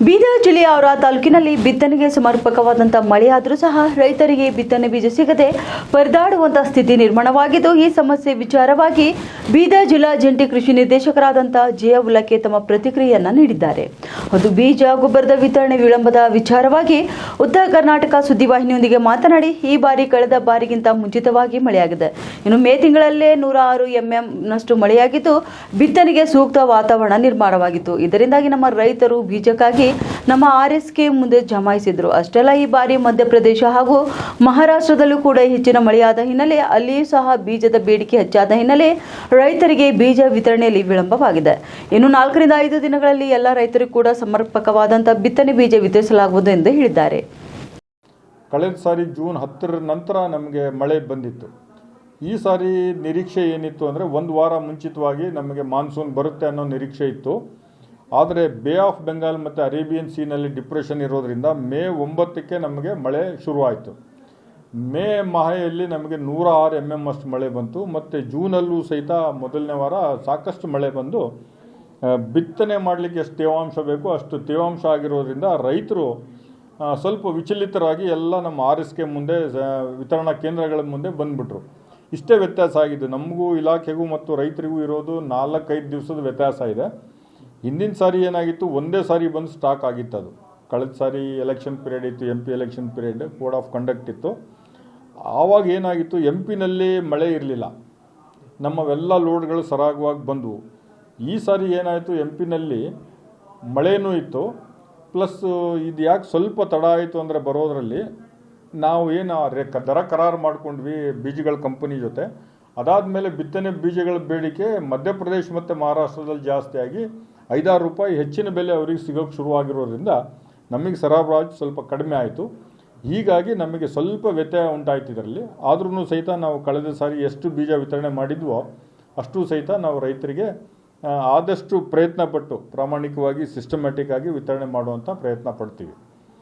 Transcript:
ಬೀದರ್ ಜಿಲ್ಲೆಯ ಅವರ ತಾಲೂಕಿನಲ್ಲಿ ಬಿತ್ತನೆಗೆ ಸಮರ್ಪಕವಾದಂತಹ ಮಳೆಯಾದರೂ ಸಹ ರೈತರಿಗೆ ಬಿತ್ತನೆ ಬೀಜ ಸಿಗದೆ ಪರದಾಡುವಂತಹ ಸ್ಥಿತಿ ನಿರ್ಮಾಣವಾಗಿದ್ದು ಈ ಸಮಸ್ಯೆ ವಿಚಾರವಾಗಿ ಬೀದರ್ ಜಿಲ್ಲಾ ಜಂಟಿ ಕೃಷಿ ನಿರ್ದೇಶಕರಾದಂತಹ ಜಯ ಉಲಕೆ ತಮ್ಮ ಪ್ರತಿಕ್ರಿಯೆಯನ್ನ ನೀಡಿದ್ದಾರೆ. ಅದು ಬೀಜ, ಗೊಬ್ಬರದ ವಿತರಣೆ ವಿಳಂಬದ ವಿಚಾರವಾಗಿ ಉತ್ತರ ಕರ್ನಾಟಕ ಸುದ್ದಿವಾಹಿನಿಯೊಂದಿಗೆ ಮಾತನಾಡಿ, ಈ ಬಾರಿ ಕಳೆದ ಬಾರಿಗಿಂತ ಮುಂಚಿತವಾಗಿ ಮಳೆಯಾಗಿದೆ. ಇನ್ನು ಮೇ ತಿಂಗಳಲ್ಲೇ ನೂರ ಆರು ಎಂಎಂ ನಷ್ಟು ಮಳೆಯಾಗಿದ್ದು, ಬಿತ್ತನೆಗೆ ಸೂಕ್ತ ವಾತಾವರಣ ನಿರ್ಮಾಣವಾಗಿತ್ತು. ಇದರಿಂದಾಗಿ ನಮ್ಮ ರೈತರು ಬೀಜಕ್ಕಾಗಿ ನಮ್ಮ ಆರ್ ಎಸ್ ಕೆ ಮುಂದೆ ಜಮಾಯಿಸಿದ್ರು. ಅಷ್ಟೆಲ್ಲ ಈ ಬಾರಿ ಮಧ್ಯಪ್ರದೇಶ ಹಾಗೂ ಮಹಾರಾಷ್ಟ್ರದಲ್ಲೂ ಕೂಡ ಹೆಚ್ಚಿನ ಮಳೆಯಾದ ಹಿನ್ನೆಲೆ ಅಲ್ಲಿಯೂ ಸಹ ಬೀಜದ ಬೇಡಿಕೆ ಹೆಚ್ಚಾದ ಹಿನ್ನೆಲೆ ರೈತರಿಗೆ ಬೀಜ ವಿತರಣೆಯಲ್ಲಿ ವಿಳಂಬವಾಗಿದೆ. ಇನ್ನು ನಾಲ್ಕರಿಂದ ಐದು ದಿನಗಳಲ್ಲಿ ಎಲ್ಲ ರೈತರಿಗೂ ಕೂಡ ಸಮರ್ಪಕವಾದಂಥ ಬಿತ್ತನೆ ಬೀಜ ವಿತರಿಸಲಾಗುವುದು ಎಂದು ಹೇಳಿದ್ದಾರೆ. ಕಳೆದ ಸಾರಿ ಜೂನ್ ಹತ್ತರ ನಂತರ ನಮಗೆ ಮಳೆ ಬಂದಿತ್ತು. ಈ ಸಾರಿ ನಿರೀಕ್ಷೆ ಏನಿತ್ತು ಅಂದರೆ ಒಂದು ವಾರ ಮುಂಚಿತವಾಗಿ ನಮಗೆ ಮಾನ್ಸೂನ್ ಬರುತ್ತೆ ಅನ್ನೋ ನಿರೀಕ್ಷೆ ಇತ್ತು. ಆದರೆ ಬೇ ಆಫ್ ಬೆಂಗಾಲ್ ಮತ್ತು ಅರೇಬಿಯನ್ ಸೀನಲ್ಲಿ ಡಿಪ್ರೆಷನ್ ಇರೋದರಿಂದ ಮೇ ಒಂಬತ್ತಕ್ಕೆ ನಮಗೆ ಮಳೆ ಶುರುವಾಯಿತು. ಮೇ ಮಾಹೆಯಲ್ಲಿ ನಮಗೆ ನೂರ ಆರು ಎಂ ಎಂ ಅಷ್ಟು ಮಳೆ ಬಂತು. ಮತ್ತು ಜೂನಲ್ಲೂ ಸಹಿತ ಮೊದಲನೇ ವಾರ ಸಾಕಷ್ಟು ಮಳೆ ಬಂದು ಬಿತ್ತನೆ ಮಾಡಲಿಕ್ಕೆ ಎಷ್ಟು ತೇವಾಂಶ ಬೇಕು ಅಷ್ಟು ತೇವಾಂಶ ಆಗಿರೋದ್ರಿಂದ ರೈತರು ಸ್ವಲ್ಪ ವಿಚಲಿತರಾಗಿ ಎಲ್ಲ ನಮ್ಮ ಆರ್ ಎಸ್ ಕೆ ಮುಂದೆ ವಿತರಣಾ ಕೇಂದ್ರಗಳ ಮುಂದೆ ಬಂದುಬಿಟ್ರು. ಇಷ್ಟೇ ವ್ಯತ್ಯಾಸ ಆಗಿದೆ. ನಮಗೂ ಇಲಾಖೆಗೂ ಮತ್ತು ರೈತರಿಗೂ ಇರೋದು ನಾಲ್ಕೈದು ದಿವಸದ ವ್ಯತ್ಯಾಸ ಇದೆ. ಹಿಂದಿನ ಸಾರಿ ಏನಾಗಿತ್ತು, ಒಂದೇ ಸಾರಿ ಬಂದು ಸ್ಟಾಕ್ ಆಗಿತ್ತು ಅದು ಕಳೆದ ಸಾರಿ ಎಲೆಕ್ಷನ್ ಪೀರಿಯಡ್ ಇತ್ತು M P election period code of conduct ಇತ್ತು. ಆವಾಗ ಏನಾಗಿತ್ತು ಎಂ ಪಿನಲ್ಲಿ ಮಳೆ ಇರಲಿಲ್ಲ. ನಮ್ಮವೆಲ್ಲ ಲೋಡ್ಗಳು ಸರಾಗವಾಗಿ ಬಂದವು. ಈ ಸಾರಿ ಏನಾಯಿತು ಎಂ ಪಿನಲ್ಲಿ ಮಳೆನೂ ಇತ್ತು. ಪ್ಲಸ್ ಇದು ಯಾಕೆ ಸ್ವಲ್ಪ ತಡ ಆಯಿತು ಅಂದರೆ ಬರೋದರಲ್ಲಿ ನಾವು ಏನು ದರ ಕರಾರು ಮಾಡ್ಕೊಂಡ್ವಿ ಬೀಜಗಳ ಕಂಪನಿ ಜೊತೆ. ಅದಾದಮೇಲೆ ಬಿತ್ತನೆ ಬೀಜಗಳ ಬೇಡಿಕೆ ಮಧ್ಯಪ್ರದೇಶ ಮತ್ತು ಮಹಾರಾಷ್ಟ್ರದಲ್ಲಿ ಜಾಸ್ತಿಯಾಗಿ ಐದಾರು ರೂಪಾಯಿ ಹೆಚ್ಚಿನ ಬೆಲೆ ಅವರಿಗೆ ಸಿಗೋಕ್ಕೆ ಶುರುವಾಗಿರೋದ್ರಿಂದ ನಮಗೆ ಸರಬರಾಜು ಸ್ವಲ್ಪ ಕಡಿಮೆ ಆಯಿತು. ಹೀಗಾಗಿ ನಮಗೆ ಸ್ವಲ್ಪ ವ್ಯತ್ಯಯ ಉಂಟಾಯಿತು ಇದರಲ್ಲಿ. ಆದ್ರೂ ಸಹಿತ ನಾವು ಕಳೆದ ಸಾರಿ ಎಷ್ಟು ಬೀಜ ವಿತರಣೆ ಮಾಡಿದ್ವೋ ಅಷ್ಟು ಸಹಿತ ನಾವು ರೈತರಿಗೆ ಆದಷ್ಟು ಪ್ರಯತ್ನ ಪಟ್ಟು ಪ್ರಾಮಾಣಿಕವಾಗಿ ಸಿಸ್ಟಮ್ಯಾಟಿಕ್ ಆಗಿ ವಿತರಣೆ ಮಾಡುವಂಥ ಪ್ರಯತ್ನ ಪಡ್ತೀವಿ.